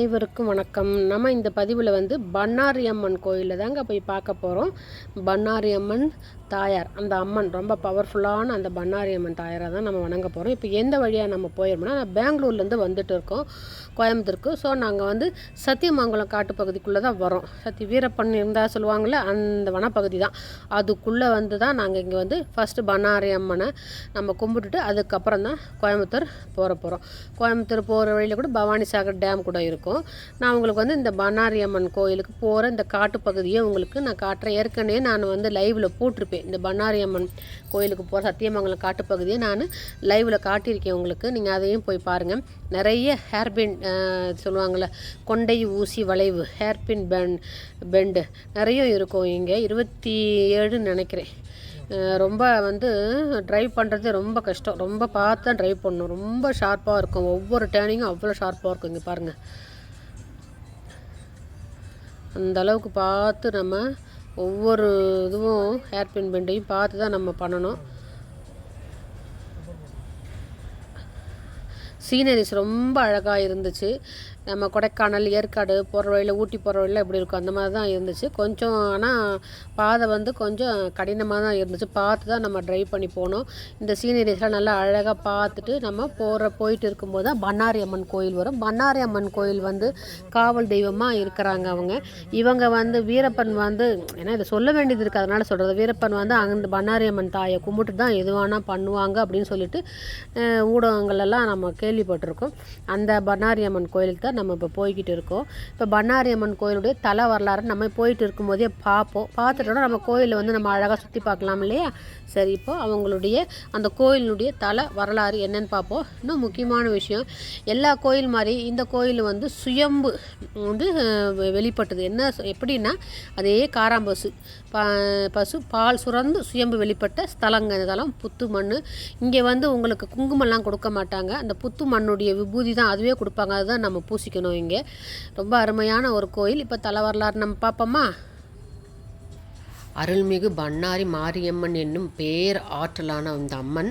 அனைவருக்கும் வணக்கம். நம்ம இந்த பதிவில் வந்து பண்ணாரி அம்மன் கோயிலில் தாங்க போய் பார்க்க போகிறோம் பண்ணாரி அம்மன் தாயார் அந்த அம்மன் ரொம்ப பவர்ஃபுல்லான அந்த பண்ணாரி அம்மன் தாயாரை தான் நம்ம வணங்க போகிறோம் இப்போ எந்த வழியாக நம்ம போயிருமோன்னா பெங்களூர்லேருந்து வந்துட்டு இருக்கோம் கோயம்புத்தூருக்கு. ஸோ நாங்கள் வந்து சத்தியமங்கலம் காட்டு பகுதிக்குள்ளே தான் வரோம். சத்தி வீரப்பன் இருந்தால் சொல்லுவாங்கள்ல அந்த வனப்பகுதி தான். அதுக்குள்ளே வந்து தான் நாங்கள் இங்கே வந்து ஃபஸ்ட்டு பண்ணாரி அம்மனை நம்ம கும்பிட்டுட்டு அதுக்கப்புறம் தான் கோயம்புத்தூர் போகிற போகிறோம் கோயம்புத்தூர் போகிற வழியில் கூட பவானி சாகர் டேம் கூட இருக்கும். நான் உங்களுக்கு வந்து இந்த பண்ணாரி அம்மன் கோயிலுக்கு போகிற இந்த காட்டு பகுதியை உங்களுக்கு நான் காட்டுறேன். ஏற்கனவே நான் வந்து லைவில் போட்டிருப்பேன். இந்த பண்ணாரி அம்மன் கோயிலுக்கு போகிற சத்தியமங்கலம் காட்டுப்பகுதியை நான் லைவில் காட்டியிருக்கேன் உங்களுக்கு. நீங்கள் அதையும் போய் பாருங்கள் நிறைய ஹேர்பின் சொல்லுவாங்கள்ல கொண்டை ஊசி வளைவு ஹேர்பின் பென் பெண்டு நிறைய இருக்கும் இங்கே. இருபத்தி ஏழுன்னு நினைக்கிறேன் ரொம்ப வந்து ட்ரைவ் பண்ணுறது ரொம்ப கஷ்டம். ரொம்ப பார்த்து தான் ட்ரைவ் பண்ணணும். ரொம்ப ஷார்ப்பாக இருக்கும். ஒவ்வொரு டேர்னிங்கும் அவ்வளோ ஷார்ப்பாக இருக்கும் இங்கே பாருங்கள் அந்த அளவுக்கு பார்த்து நம்ம ஒவ்வொரு இதுவும் ஹேர்பின் பெண்டையும் பார்த்து தான் நம்ம பண்ணணும். சீனரிஸ் ரொம்ப அழகாக இருந்துச்சு. நம்ம கொடைக்கானல் ஏற்காடு போகிற வழியில் ஊட்டி போகிற வழியில் எப்படி இருக்கும். அந்த மாதிரி தான் இருந்துச்சு. கொஞ்சம் ஆனால் பாதை வந்து கொஞ்சம் கடினமாக தான் இருந்துச்சு. பார்த்து தான் நம்ம ட்ரைவ் பண்ணி போனோம். இந்த சீனரிஸ்லாம் நல்லா அழகாக பார்த்துட்டு நம்ம போகிற போயிட்டு இருக்கும்போது தான் பண்ணாரி அம்மன் கோயில் வரும். பண்ணாரி அம்மன் கோயில் வந்து காவல் தெய்வமாக இருக்கிறாங்க அவங்க. இவங்க வந்து வீரப்பன் வந்து ஏன்னா இதை சொல்ல வேண்டியது இருக்குது அதனால் சொல்கிறது வீரப்பன் வந்து அந்த பண்ணாரி அம்மன் தாயை கும்பிட்டு தான் எதுவானா பண்ணுவாங்க அப்படின்னு சொல்லிட்டு அஹ், ஊடகங்கள்லாம் நம்ம கேள்விப்பட்டிருக்கோம். அந்த பண்ணாரி அம்மன் கோயிலுக்கு தான் நம்ம இப்போ போய்கிட்டு இருக்கோம். இப்போ பண்ணாரி அம்மன் கோயிலுடைய தலை வரலாறு நம்ம போயிட்டு இருக்கும்போதே பார்ப்போம். பார்த்துட்டோன்னா நம்ம கோயிலில் வந்து நம்ம அழகாக சுற்றி பார்க்கலாம் இல்லையா? சரி இப்போ அவங்களுடைய அந்த கோயிலினுடைய தலை வரலாறு என்னன்னு பார்ப்போம். இன்னும் முக்கியமான விஷயம் எல்லா கோயில் மாதிரி இந்த கோயில் வந்து சுயம்பு வந்து வெ- வெளிப்பட்டது. என்ன எப்படின்னா அதே காராம்பசு ப பசு பால் சுரந்து சுயம்பு வெளிப்பட்ட ஸ்தலங்க. இந்த தலம் புத்து மண் இங்கே வந்து உங்களுக்கு குங்குமம்லாம் கொடுக்க மாட்டாங்க. அந்த புத்து மண்ணுடைய விபூதி தான் அதுவே கொடுப்பாங்க. அதுதான் நம்ம பூசிக்கணும் இங்கே. ரொம்ப அருமையான ஒரு கோயில். இப்போ தலை வரலாறு நம்ம பார்ப்போமா? அருள்மிகு பண்ணாரி மாரியம்மன் என்னும் பேர் ஆற்றலான இந்த அம்மன்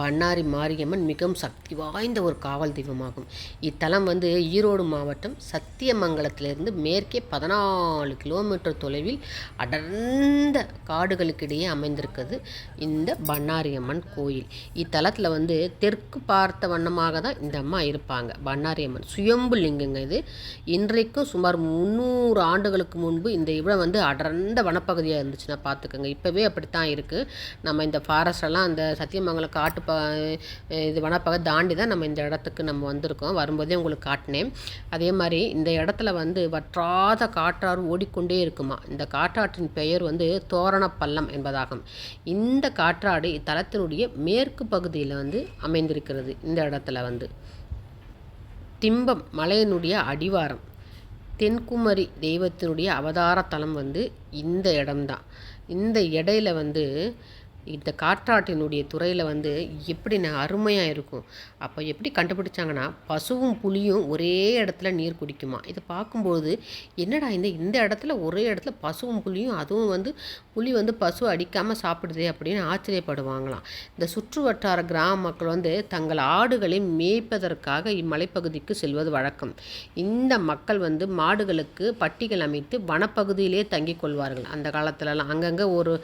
பண்ணாரி மாரியம்மன் மிகவும் சக்தி வாய்ந்த ஒரு காவல் தெய்வமாகும். இத்தலம் வந்து ஈரோடு மாவட்டம் சத்தியமங்கலத்திலிருந்து மேற்கே பதினாலு கிலோமீட்டர் தொலைவில் அடர்ந்த காடுகளுக்கிடையே அமைந்திருக்கிறது இந்த பண்ணாரி அம்மன் கோயில். இத்தலத்தில் வந்து தெற்கு பார்த்த வண்ணமாக தான் இந்த அம்மா இருப்பாங்க பண்ணாரி அம்மன் சுயம்பு லிங்கங்க இது. இன்றைக்கும் சுமார் முந்நூறு ஆண்டுகளுக்கு முன்பு இந்த இவ்வளோ வந்து அடர்ந்த வனப்பகுதியாக இருந்துச்சு. இருந்துச்சுன்னா பார்த்துக்கோங்க. இப்போவே அப்படித்தான் இருக்குது நம்ம இந்த ஃபாரஸ்ட் எல்லாம் அந்த சத்தியமங்கலம் காட்டு ப இது வனப்பகுதி தாண்டி தான் நம்ம இந்த இடத்துக்கு நம்ம வந்திருக்கோம். வரும்போதே உங்களுக்கு காட்டினேன். அதே மாதிரி இந்த இடத்துல வந்து வற்றாத காற்றாறு ஓடிக்கொண்டே இருக்குமா? இந்த காற்றாற்றின் பெயர் வந்து தோரணப்பள்ளம் என்பதாகும். இந்த காற்றாடு இத்தலத்தினுடைய மேற்கு பகுதியில் வந்து அமைந்திருக்கிறது. இந்த இடத்துல வந்து. திம்பம் மலையினுடைய அடிவாரம். தென்குமரி தெய்வத்தினுடைய அவதார தலம் வந்து இந்த இடம்தான். இந்த இடையில வந்து இந்த காற்றாட்டினுடைய துறையில் வந்து எப்படி நான் அருமையாக இருக்கும். அப்போ எப்படி கண்டுபிடிச்சாங்கன்னா பசுவும் புலியும் ஒரே இடத்துல நீர் குடிக்குமா? இதை பார்க்கும்போது என்னடா இந்த இந்த இடத்துல ஒரே இடத்துல பசுவும் புலியும் அதுவும் வந்து புலி வந்து பசு அடிக்காமல் சாப்பிடுதே அப்படின்னு ஆச்சரியப்படுவாங்களாம். இந்த சுற்று வட்டார கிராம மக்கள் வந்து தங்கள் ஆடுகளை மேய்ப்பதற்காக இம்மலைப்பகுதிக்கு செல்வது வழக்கம். இந்த மக்கள் வந்து மாடுகளுக்கு பட்டிகள் அமைத்து வனப்பகுதியிலே தங்கிக் கொள்வார்கள். அந்த காலத்துலலாம் அங்கங்கே ஒரு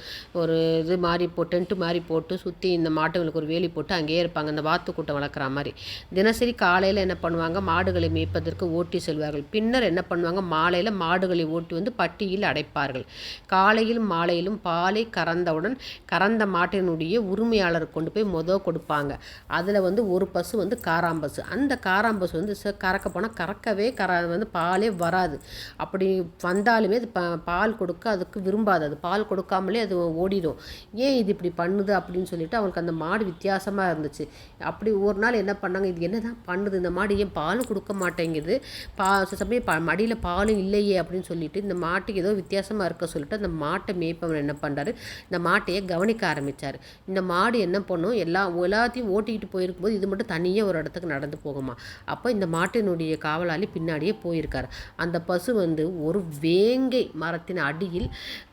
ஒரு இது மாதிரி போட்டு டென்ட்டு மாதிரி போட்டு சுற்றி இந்த மாட்டுகளுக்கு ஒரு வேலி போட்டு அங்கேயே இருப்பாங்க. இந்த வாத்து கூட்டம் வளர்க்குற மாதிரி. தினசரி காலையில் என்ன பண்ணுவாங்க? மாடுகளை மேய்ப்பதற்கு ஓட்டி செல்வார்கள். பின்னர் என்ன பண்ணுவாங்க? மாலையில் மாடுகளை ஓட்டி வந்து பட்டியில் அடைப்பார்கள். காலையிலும் மாலையிலும் பாலை கறந்தவுடன் கறந்த மாட்டினுடைய உரிமையாளர் கொண்டு போய் மொதல் கொடுப்பாங்க. அதில் வந்து ஒரு பசு வந்து காராம்பசு. அந்த காராம்பசு வந்து ச- கறக்க போனால் கறக்கவே கற வந்து பாலே வராது. அப்படி வந்தாலுமே அது பால் கொடுக்க அதுக்கு விரும்பாது. அது பால் கொடுக்காமலே அது ஓடிடும். ஏன் இது இப்படி பண்ணுது அப்படின்னு சொல்லிட்டு அவங்களுக்கு அந்த மாடு வித்தியாசமாக இருந்துச்சு. அப்படி ஒரு நாள் என்ன பண்ணாங்க? இது என்ன தான் பண்ணுது? இந்த மாடு ஏன் பாலும் கொடுக்க மாட்டேங்குது? பா சில சமயம் ப மடியில் பாலும் இல்லையே அப்படின்னு சொல்லிட்டு இந்த மாட்டுக்கு ஏதோ வித்தியாசமாக இருக்க சொல்லிட்டு அந்த மாட்டை மேய்ப்பவன் என்ன பண்ணுறாரு இந்த மாட்டையே கவனிக்க ஆரம்பித்தார் இந்த மாடு என்ன பண்ணும்? எல்லா எல்லாத்தையும் ஓட்டிக்கிட்டு போயிருக்கும்போது இது மட்டும் தனியாக ஒரு இடத்துக்கு நடந்து போகுமா? அப்போ இந்த மாட்டினுடைய காவலாளி பின்னாடியே போயிருக்கார். அந்த பசு வந்து ஒரு வேங்கை மரத்தின் அடியில்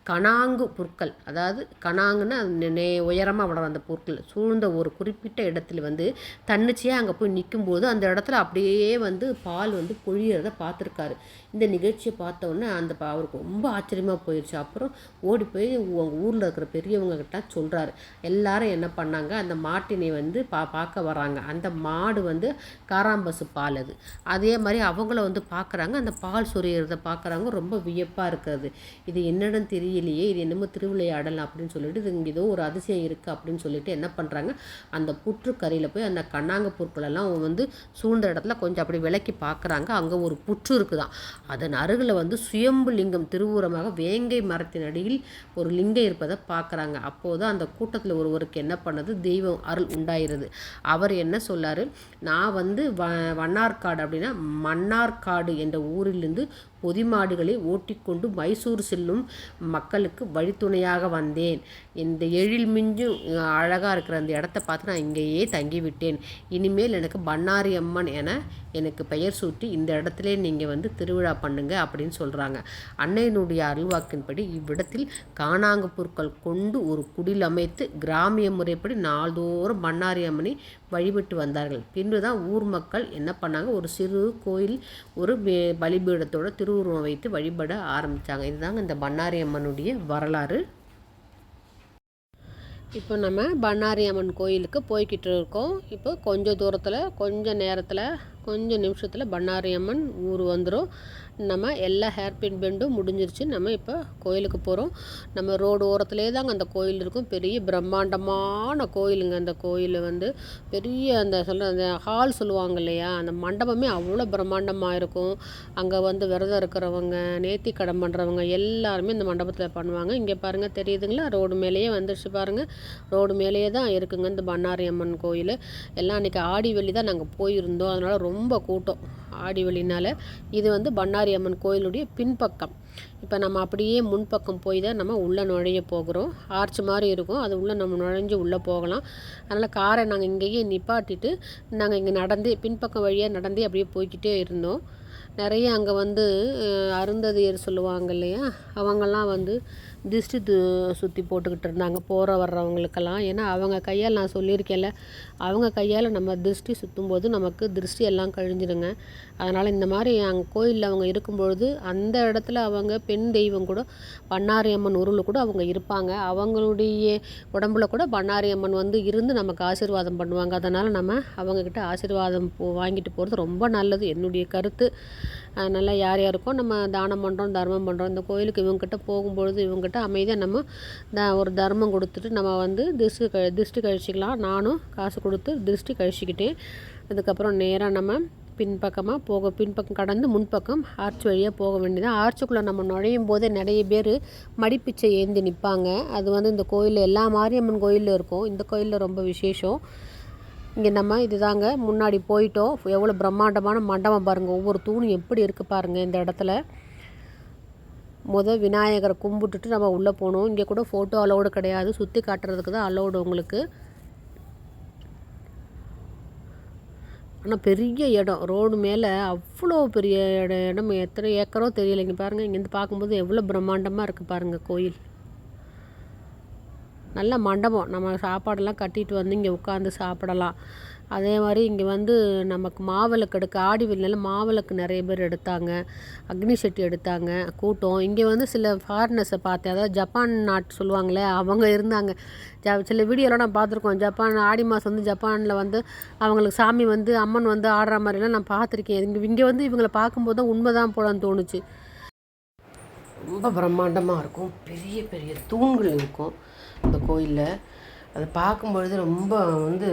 கணாங்கு புற்கள். அதாவது கணாங்குன்னா நே உயரமாக வளரும் அந்த புற்கள். சூழ்ந்த ஒரு குறிப்பிட்ட இடத்துல வந்து தன்னிச்சையாக அங்கே போய் நிற்கும்போது அந்த இடத்துல அப்படியே வந்து பால் வந்து பொழியிறத பார்த்துருக்காரு. இந்த நிகழ்ச்சியை பார்த்தோன்னே அந்த பா அவருக்கு ரொம்ப ஆச்சரியமாக போயிடுச்சு அப்புறம் ஓடி போய் உங்கள் ஊரில் இருக்கிற பெரியவங்கக்கிட்ட சொல்கிறாரு எல்லாரும் என்ன பண்ணாங்க? அந்த மாட்டினை வந்து பா பார்க்க வராங்க அந்த மாடு வந்து காராம்பசு பால் அது. அதே மாதிரி அவங்கள வந்து பார்க்குறாங்க அந்த பால் சொரியறத பார்க்குறாங்க ரொம்ப வியப்பாக இருக்கிறது. இது என்னன்னு தெரியலையே. இது என்னமோ திருவிளையாடல் அப்படின்னு சொல்லிட்டு இது இங்கே ஏதோ ஒரு அதிசயம் இருக்குது அப்படின்னு சொல்லிட்டு என்ன பண்ணுறாங்க அந்த புற்றுக்கரையில் போய் அந்த கண்ணாங்க பொருட்களெல்லாம் வந்து சூழ்ந்த இடத்துல கொஞ்சம் அப்படி விலக்கி பார்க்குறாங்க அங்கே ஒரு புற்று இருக்குதான். அதன் அருகில் வந்து சுயம்பு லிங்கம் திருவூரமாக வேங்கை மரத்தின் அடியில் ஒரு லிங்கம் இருப்பதை பார்க்குறாங்க. அப்போது அந்த கூட்டத்தில் ஒருவருக்கு என்ன பண்ணது? தெய்வம் அருள் உண்டாயிருது அவர் என்ன சொல்லார்? நான் வந்து வ வண்ணார்காடு அப்படின்னா மன்னார்காடு என்ற ஊரிலிருந்து பொதிமாடுகளை ஓட்டிக்கொண்டு மைசூர் செல்லும் மக்களுக்கு வழித்துணையாக வந்தேன். இந்த எழில் மிஞ்சும் அழகாக இருக்கிற அந்த இடத்த பார்த்து நான் இங்கேயே தங்கிவிட்டேன். இனிமேல் எனக்கு பண்ணாரி அம்மன் என எனக்கு பெயர் சூட்டி இந்த இடத்துல நீங்கள் வந்து திருவிழா பண்ணுங்க அப்படின்னு சொல்கிறாங்க அன்னையினுடைய அருள்வாக்கின்படி இவ்விடத்தில் காணாங்க பொருட்கள் கொண்டு ஒரு குடில் அமைத்து கிராமிய முறைப்படி நாள்தோறும் பண்ணாரி அம்மனை வழிபட்டு வந்தார்கள். பின்பு தான் ஊர் மக்கள் என்ன பண்ணாங்க? ஒரு சிறு கோயில் ஒரு பலிபீடத்தோட திருவுருவம் வைத்து வழிபட ஆரம்பித்தாங்க. இதுதாங்க இந்த பண்ணாரி அம்மனுடைய வரலாறு. இப்போ நம்ம பண்ணாரி அம்மன் கோயிலுக்கு போய்கிட்டு இருக்கோம். இப்போ கொஞ்சம் தூரத்தில் கொஞ்சம் நேரத்தில் கொஞ்சம் நிமிஷத்தில் பண்ணாரி அம்மன் ஊர் வந்துடும் நம்ம எல்லா ஹேர்பின் பெண்டும் முடிஞ்சிருச்சு. நம்ம இப்போ கோயிலுக்கு போகிறோம் நம்ம ரோடு ஓரத்துலேயே தாங்க அந்த கோயில் இருக்கும். பெரிய பிரம்மாண்டமான கோயிலுங்க அந்த கோயில் வந்து. பெரிய அந்த சொல்ல அந்த ஹால் சொல்லுவாங்க இல்லையா? அந்த மண்டபமே அவ்வளோ பிரம்மாண்டமாக இருக்கும். அங்கே வந்து விரதம் இருக்கிறவங்க நேர்த்தி கடன் பண்ணுறவங்க எல்லாருமே இந்த மண்டபத்தில் பண்ணுவாங்க. இங்கே பாருங்கள் தெரியுதுங்களா? ரோடு மேலேயே வந்துருச்சு பாருங்கள் ரோடு மேலேயே தான் இருக்குங்க இந்த பண்ணாரி அம்மன் கோயில். எல்லாம் அன்றைக்கி ஆடி வெள்ளி தான் நாங்கள் போயிருந்தோம். அதனால் ரொம்ப கூட்டம் ஆடி வெள்ளினால இது வந்து பண்ணாரி அம்மன் கோயிலுடைய பின்பக்கம். இப்போ நம்ம அப்படியே முன்பக்கம் போய் தான் நம்ம உள்ளே நுழைய போகிறோம். ஆர்ச் மாதிரி இருக்கும். அது உள்ளே நம்ம நுழைஞ்சு உள்ளே போகலாம். அதனால் காரை நாங்கள் இங்கேயே நிப்பாட்டிட்டு நாங்கள் இங்கே நடந்தே பின்பக்கம் வழியாக நடந்தே அப்படியே போய்கிட்டே இருந்தோம். நிறைய அங்கே வந்து அருந்ததியர் சொல்லுவாங்க இல்லையா? அவங்கெல்லாம் வந்து திருஷ்டி து சுற்றி போட்டுக்கிட்டு இருந்தாங்க போகிற வர்றவங்களுக்கெல்லாம். ஏன்னா அவங்க கையால் நான் சொல்லியிருக்கேன்ல அவங்க கையால் நம்ம திருஷ்டி சுற்றும் போது நமக்கு திருஷ்டி எல்லாம் கழிஞ்சிருங்க. அதனால் இந்த மாதிரி அங்கே கோயிலில் அவங்க இருக்கும்பொழுது அந்த இடத்துல அவங்க பெண் தெய்வம் கூட பண்ணாரி அம்மன் உருள் கூட அவங்க இருப்பாங்க. அவங்களுடைய உடம்புல கூட பண்ணாரி அம்மன் வந்து இருந்து நமக்கு ஆசீர்வாதம் பண்ணுவாங்க. அதனால் நம்ம அவங்கக்கிட்ட ஆசீர்வாதம் போ வாங்கிட்டு போகிறது ரொம்ப நல்லது. என்னுடைய கருத்து. அதனால் யார் யாருக்கும் நம்ம தானம் பண்ணுறோம் தர்மம் பண்ணுறோம் இந்த கோயிலுக்கு இவங்ககிட்ட போகும்பொழுது இவங்க இவங்ககிட்ட அமைதியாக நம்ம த ஒரு தர்மம் கொடுத்துட்டு நம்ம வந்து திருஷ்டி க திருஷ்டி கழிச்சிக்கலாம். நானும் காசு கொடுத்து திருஷ்டி கழிச்சிக்கிட்டேன். அதுக்கப்புறம் நேராக நம்ம பின்பக்கமாக போக பின்பக்கம் கடந்து முன்பக்கம் ஆர்ச் வழியாக போக வேண்டியது ஆர்ச்சுக்குள்ளே நம்ம நுழையும் போதே நிறைய பேர் மடிப்பிச்சை ஏந்தி நிற்பாங்க அது வந்து இந்த கோயிலில் எல்லா மாரியம்மன் கோயிலில் இருக்கும். இந்த கோயிலில் ரொம்ப விசேஷம். இங்கே நம்ம இதுதாங்க முன்னாடி போயிட்டோம். எவ்வளோ பிரம்மாண்டமான மண்டபம் பாருங்கள் ஒவ்வொரு தூணும் எப்படி இருக்குது பாருங்கள் இந்த இடத்துல. மொதல் விநாயகரை கும்பிட்டுட்டு நம்ம உள்ளே போகணும் இங்கே கூட ஃபோட்டோ அலோடு கிடையாது. சுற்றி காட்டுறதுக்கு தான் அலோடு உங்களுக்கு. ஆனால் பெரிய இடம். ரோடு மேலே அவ்வளோ பெரிய இடம். இடம் எத்தனை ஏக்கரோ தெரியலைங்க பாருங்கள் இங்கேருந்து பார்க்கும்போது எவ்வளோ பிரம்மாண்டமாக இருக்குது பாருங்கள் கோயில். நல்ல மண்டபம். நம்ம சாப்பாடெல்லாம் கட்டிட்டு வந்து இங்கே உட்காந்து சாப்பிடலாம். அதே மாதிரி இங்கே வந்து நமக்கு மாவிளக்கு எடுக்க ஆடி வெள்ளினால மாவிளக்கு நிறைய பேர் எடுத்தாங்க. அக்னி செட்டி எடுத்தாங்க கூட்டம். இங்கே வந்து சில ஃபாரினர்ஸை பார்த்தேன். அதாவது ஜப்பான் நாட்டு சொல்லுவாங்களே அவங்க இருந்தாங்க. ஜ சில வீடியோலாம் நான் பார்த்துருக்கோம். ஜப்பான் ஆடி மாதம் வந்து ஜப்பானில் வந்து அவங்களுக்கு சாமி வந்து அம்மன் வந்து ஆடுற மாதிரிலாம் நான் பார்த்துருக்கேன். இங்கே இங்கே வந்து இவங்களை பார்க்கும்போது தான் உண்மை தான் போலன்னு தோணுச்சு. ரொம்ப பிரம்மாண்டமாக இருக்கும். பெரிய பெரிய தூண்கள் இருக்கும். இந்த கோயிலில். அதை பார்க்கும்பொழுது ரொம்ப வந்து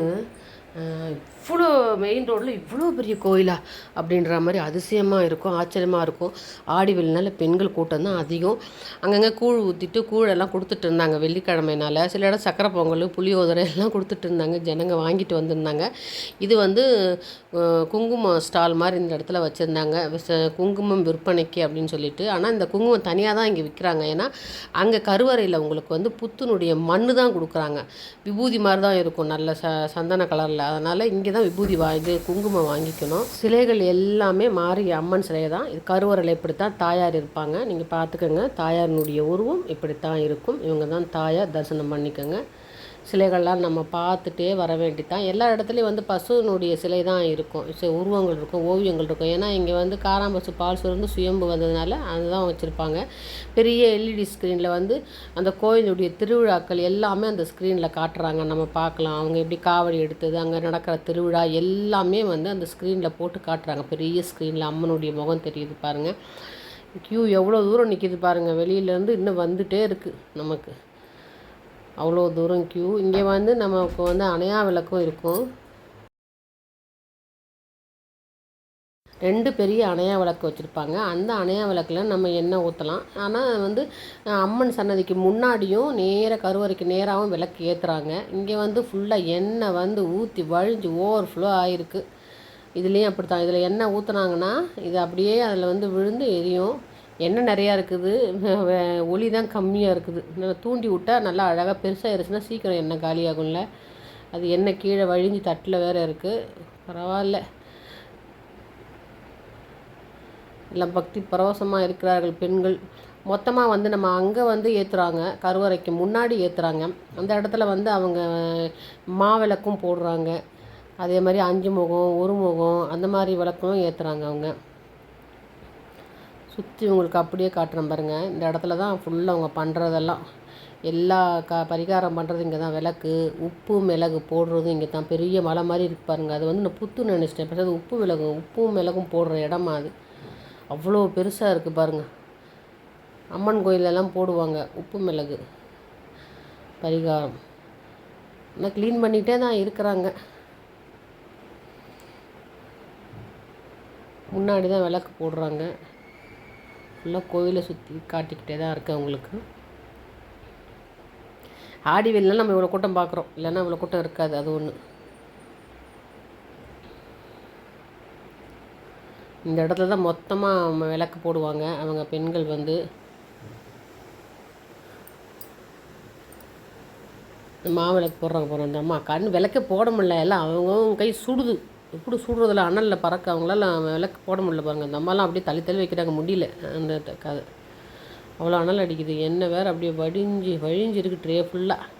இவ்வளோ மெயின் ரோடில் இவ்வளோ பெரிய கோயிலா? அப்படின்ற மாதிரி அதிசயமாக இருக்கும் ஆச்சரியமாக இருக்கும். ஆடி வெள்ளினால பெண்கள் கூட்டம் தான் அதிகம். அங்கங்கே கூழ் ஊற்றிட்டு கூழெல்லாம் கொடுத்துட்டு இருந்தாங்க வெள்ளிக்கிழமைனால. சில இடம் சக்கரை பொங்கல் புளியோதரை எல்லாம் கொடுத்துட்டு இருந்தாங்க. ஜனங்க வாங்கிட்டு வந்திருந்தாங்க. இது வந்து குங்குமம் ஸ்டால் மாதிரி இந்த இடத்துல வச்சுருந்தாங்க. குங்குமம் விற்பனைக்கு அப்படின்னு சொல்லிட்டு. ஆனால் இந்த குங்குமம் தனியாக தான் இங்கே விற்கிறாங்க ஏன்னா அங்கே கருவறையில் உங்களுக்கு வந்து புத்துனுடைய மண்ணு தான் கொடுக்குறாங்க. விபூதி மாதிரி தான் இருக்கும். நல்ல ச சந்தன கலரில். அதனால் இங்கே தான் விபூதி வா இது குங்குமம் வாங்கிக்கணும். சிலைகள் எல்லாமே மாறி அம்மன் சிலை தான் இது கருவறையில் இப்படித்தான் தாயார் இருப்பாங்க. நீங்கள் பார்த்துக்கோங்க. தாயாரினுடைய உருவம் இப்படித்தான் இருக்கும். இவங்க தான் தாயார் தரிசனம் பண்ணிக்கோங்க. சிலைகள்லாம் நம்ம பார்த்துட்டே வர வேண்டிதான். எல்லா இடத்துலையும் வந்து பசுனுடைய சிலை தான் இருக்கும். சில உருவங்கள் இருக்கும் ஓவியங்கள் இருக்கும். ஏன்னா இங்கே வந்து காராம்பசு பால் சுரந்து சுயம்பு வந்ததுனால அதுதான் வச்சுருப்பாங்க. பெரிய எல்இடி ஸ்க்ரீனில் வந்து அந்த கோயிலுடைய திருவிழாக்கள் எல்லாமே அந்த ஸ்க்ரீனில் காட்டுறாங்க. நம்ம பார்க்கலாம். அவங்க எப்படி காவடி எடுத்தது அங்கே நடக்கிற திருவிழா எல்லாமே வந்து அந்த ஸ்க்ரீனில் போட்டு காட்டுறாங்க. பெரிய ஸ்க்ரீனில் அம்மனுடைய முகம் தெரியுது பாருங்கள் க்யூ எவ்வளோ தூரம் நிற்கிது பாருங்கள் வெளியிலேருந்து இன்னும் வந்துகிட்டே இருக்குது நமக்கு. அவ்வளோ தூரம் க்யூ இங்கே வந்து நமக்கு வந்து அணையா விளக்கும் இருக்கும். ரெண்டு பெரிய அணையா விளக்கு வச்சுருப்பாங்க. அந்த அணையா விளக்கில் நம்ம எண்ணெய் ஊற்றலாம் ஆனால் வந்து அம்மன் சன்னதிக்கு முன்னாடியும் நேராக கருவறைக்கு நேராகவும் விளக்கு ஏற்றுறாங்க இங்கே வந்து ஃபுல்லாக எண்ணெய் வந்து ஊற்றி வழிஞ்சு ஓவர் ஃப்ளோ ஆகிருக்கு இதுலேயும் அப்படி தான் இதில் எண்ணெய் ஊற்றுனாங்கன்னா இது அப்படியே அதில் வந்து விழுந்து எரியும். என்ன நிறையா இருக்குது. ஒளி தான் கம்மியாக இருக்குது. நல்லா தூண்டி விட்டால் நல்லா அழகாக பெருசாக இருந்துச்சுன்னா சீக்கிரம் எண்ணெய் காலியாகும்ல. அது எண்ணெய் கீழே வழிஞ்சு தட்டில் வேறு இருக்குது பரவாயில்ல. எல்லாம் பக்தி பரவசமாக இருக்கிறார்கள் பெண்கள். மொத்தமாக வந்து நம்ம அங்கே வந்து ஏற்றுறாங்க கருவறைக்கு முன்னாடி ஏற்றுறாங்க அந்த இடத்துல வந்து அவங்க மாவிளக்கும் போடுறாங்க. அதே மாதிரி அஞ்சு முகம் ஒரு முகம் அந்த மாதிரி விளக்கும் ஏற்றுறாங்க அவங்க. சுற்றி உங்களுக்கு அப்படியே காட்டுறேன் பாருங்கள் இந்த இடத்துல தான் ஃபுல்லாக அவங்க பண்ணுறதெல்லாம் எல்லா க பரிகாரம் பண்ணுறது இங்கே தான். விளக்கு உப்பு மிளகு போடுறதும் இங்கே தான். பெரிய மலை மாதிரி இருக்கு பாருங்கள் அது வந்து நான் புத்து நினச்சிட்டேன். அது உப்பு மிளகு உப்பும் மிளகும் போடுற இடமா அது. அவ்வளோ பெருசாக இருக்குது பாருங்கள் அம்மன் கோயிலெல்லாம் போடுவாங்க உப்பு மிளகு பரிகாரம். ஆனால் க்ளீன் பண்ணிகிட்டே தான் இருக்கிறாங்க. முன்னாடி தான் விளக்கு போடுறாங்க. ஃபுல்லாக கோவிலை சுற்றி காட்டிக்கிட்டே தான் இருக்குது அவங்களுக்கு. ஆடி வெளியில் நம்ம இவ்வளோ கூட்டம் பார்க்குறோம். இல்லைன்னா இவ்வளோ கூட்டம் இருக்காது அது ஒன்று இந்த இடத்துல தான் மொத்தமாக விளக்கு போடுவாங்க. அவங்க பெண்கள் வந்து. மாவிளக்கு போடுறாங்க போகிறோம் அந்த அம்மா. கண் விளக்கே போட முடியல. எல்லாம் அவங்கவுங்க கை சுடுது. எப்படி சூடுறதில்ல அனலில் பறக்க அவங்களால விளக்கு போட முடியல பாருங்கள் அந்த அம்மாலாம் அப்படியே தள்ளி தள்ளி வைக்கிறாங்க முடியல. அந்த கதை அவ்வளோ அனல் அடிக்குது. எண்ணெய் வேறு அப்படியே வடிஞ்சு வழிஞ்சு இருக்குது ட்ரே ஃபுல்லாக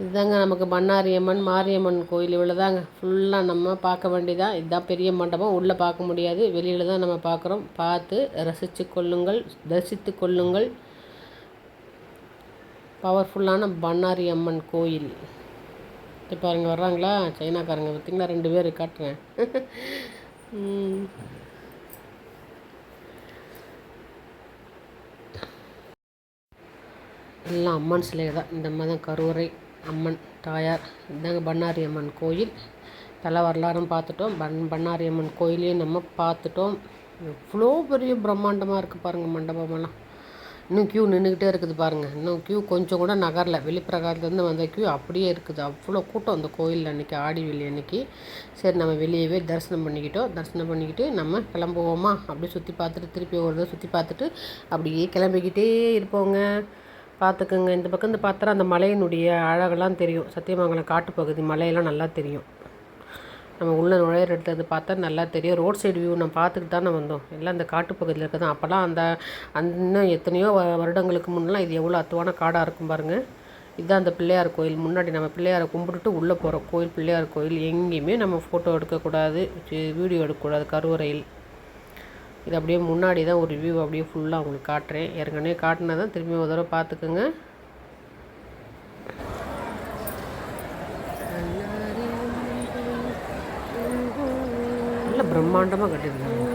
இதுதாங்க நமக்கு பண்ணாரியம்மன் மாரியம்மன் கோயில் இவ்வளோ தாங்க ஃபுல்லாக நம்ம பார்க்க வேண்டியதான் இதுதான் பெரிய மண்டபம். உள்ளே பார்க்க முடியாது. வெளியில் தான் நம்ம பார்க்குறோம். பார்த்து ரசித்து கொள்ளுங்கள் தரிசித்து கொள்ளுங்கள். பவர்ஃபுல்லான பண்ணாரி அம்மன் கோயில். இப்போ பாருங்க வர்றாங்களா? சைனாக்காரங்க பார்த்திங்களா? ரெண்டு பேர் காட்டுறேன். எல்லாம் அம்மன் சிலை தான். இந்த மாதிரி தான் கருவறை அம்மன் தாயார். இதாங்க பண்ணாரி அம்மன் கோயில். தலை வரலாறும் பார்த்துட்டோம். பன் பண்ணாரி அம்மன் கோயிலையும் நம்ம பார்த்துட்டோம். எவ்வளோ பெரிய பிரம்மாண்டமாக இருக்குது பாருங்கள் மண்டபமெல்லாம். இன்னும் க்யூ நின்றுக்கிட்டே இருக்குது பாருங்கள் இன்னும் க்யூ கொஞ்சம் கூட நகரில். வெளிப்பிரகாரத்துலேருந்து வந்த க்யூ அப்படியே இருக்குது. அவ்வளோ கூட்டம் அந்த கோயிலில் அன்றைக்கி ஆடி வெளி அன்றைக்கி சரி நம்ம வெளியவே தரிசனம் பண்ணிக்கிட்டோம். தரிசனம் பண்ணிக்கிட்டு நம்ம கிளம்புவோமா? அப்படியே சுற்றி பார்த்துட்டு திருப்பி ஒரு தடவை சுற்றி பார்த்துட்டு அப்படியே கிளம்பிக்கிட்டே இருப்போங்க. பார்த்துக்குங்க. இந்த பக்கம் இந்த பார்த்தா அந்த மலையினுடைய அழகெல்லாம் தெரியும். சத்தியமங்கலம் காட்டுப்பகுதி மலையெல்லாம் நல்லா தெரியும். நம்ம உள்ளே நுழையிற இடத்துல பார்த்தா நல்லா தெரியும். ரோட் சைடு வியூ நம்ம பார்த்துட்டு தானே வந்தோம். எல்லாம் அந்த காட்டுப்பகுதியில் இருக்க தான் அப்போல்லாம் அந்த அந்த இன்னும் எத்தனையோ வருடங்களுக்கு முன்னெலாம் இது எவ்வளோ அத்துவான காடாக இருக்கும் பாருங்கள் இதுதான் அந்த பிள்ளையார் கோயில். முன்னாடி நம்ம பிள்ளையாரை கும்பிட்டுட்டு உள்ளே போகிறோம் கோயில் பிள்ளையார் கோயில். எங்கேயுமே நம்ம ஃபோட்டோ எடுக்கக்கூடாது வீடியோ எடுக்கக்கூடாது கருவறையில். இது அப்படியே முன்னாடி தான் ஒரு வியூ அப்படியே ஃபுல்லாக உங்களுக்கு காட்டுறேன். ஏற்கனவே காட்டினா தான் திரும்பி ஒரு தடவை பார்த்துக்குங்க. நல்ல பிரம்மாண்டமாக கட்டியிருக்காங்க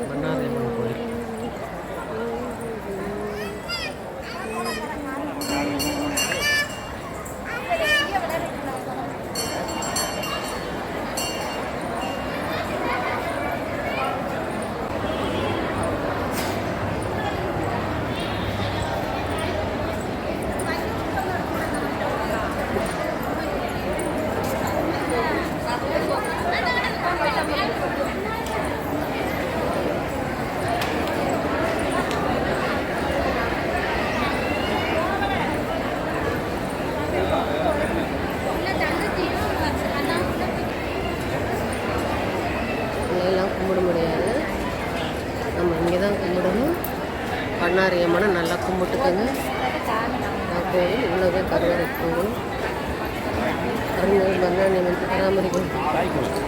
அருள்மிகு பண்ணாரி வந்து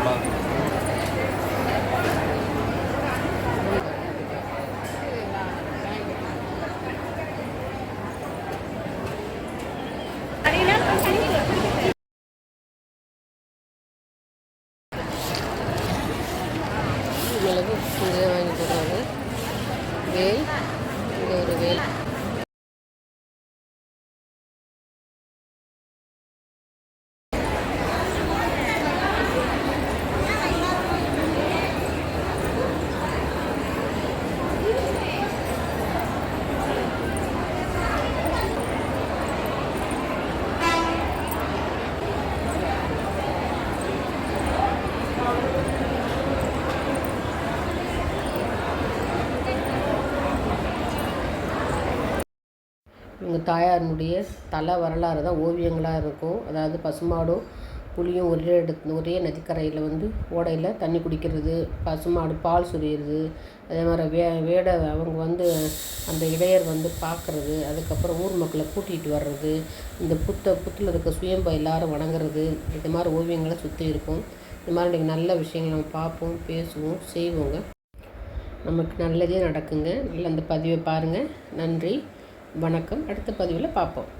பராமரிக்கும் மிளகு இங்கே வாங்கி போடுறாங்க வேல் இங்கே ஒரு வேல் எங்கள் தாயாரினுடைய தல வரலாறு தான் ஓவியங்களாக இருக்கும். அதாவது பசுமாடும் புளியும் ஒரே இடத்து ஒரே நதிக்கரையில் வந்து ஓடையில் தண்ணி குடிக்கிறது பசுமாடு பால் சுரியிறது அதே மாதிரி வே வேட அவங்க வந்து அந்த இடையர் வந்து பார்க்குறது அதுக்கப்புறம் ஊர் மக்களை கூட்டிகிட்டு வர்றது இந்த புத்த புத்தில் இருக்க சுயம்பை எல்லாரும் வணங்குறது இது மாதிரி ஓவியங்களை சுற்றி இருக்கும். இது மாதிரி நல்ல விஷயங்கள் நம்ம பார்ப்போம் பேசுவோம் செய்வோங்க. நமக்கு நல்லதே நடக்குங்க. நல்ல அந்த பதிவை பாருங்கள் நன்றி. வணக்கம். அடுத்த பதிவில் பார்ப்போம்